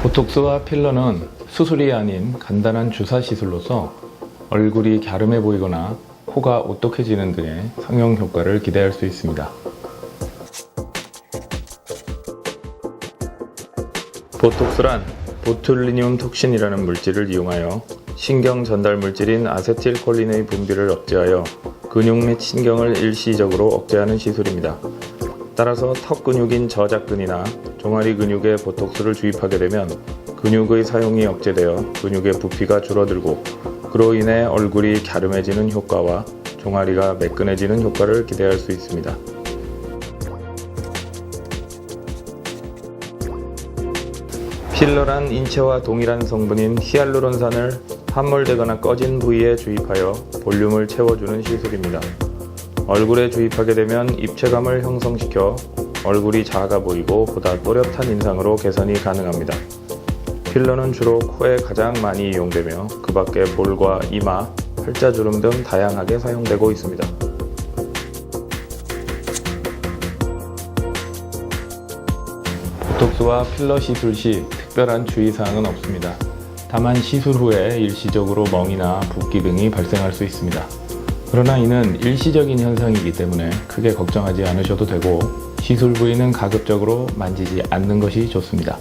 보톡스와 필러는 수술이 아닌 간단한 주사 시술로서 얼굴이 갸름해 보이거나 코가 오똑해지는 등의 성형 효과를 기대할 수 있습니다. 보톡스란 보툴리늄 톡신이라는 물질을 이용하여 신경 전달 물질인 아세틸콜린의 분비를 억제하여 근육 및 신경을 일시적으로 억제하는 시술입니다. 따라서 턱 근육인 저작근이나 종아리 근육에 보톡스를 주입하게 되면 근육의 사용이 억제되어 근육의 부피가 줄어들고 그로 인해 얼굴이 갸름해지는 효과와 종아리가 매끈해지는 효과를 기대할 수 있습니다. 필러란 인체와 동일한 성분인 히알루론산을 함몰되거나 꺼진 부위에 주입하여 볼륨을 채워주는 시술입니다. 얼굴에 주입하게 되면 입체감을 형성시켜 얼굴이 작아 보이고 보다 또렷한 인상으로 개선이 가능합니다. 필러는 주로 코에 가장 많이 이용되며 그 밖에 볼과 이마, 팔자주름 등 다양하게 사용되고 있습니다. 보톡스와 필러 시술 시 특별한 주의사항은 없습니다. 다만 시술 후에 일시적으로 멍이나 붓기 등이 발생할 수 있습니다. 그러나 이는 일시적인 현상이기 때문에 크게 걱정하지 않으셔도 되고 시술 부위는 가급적으로 만지지 않는 것이 좋습니다.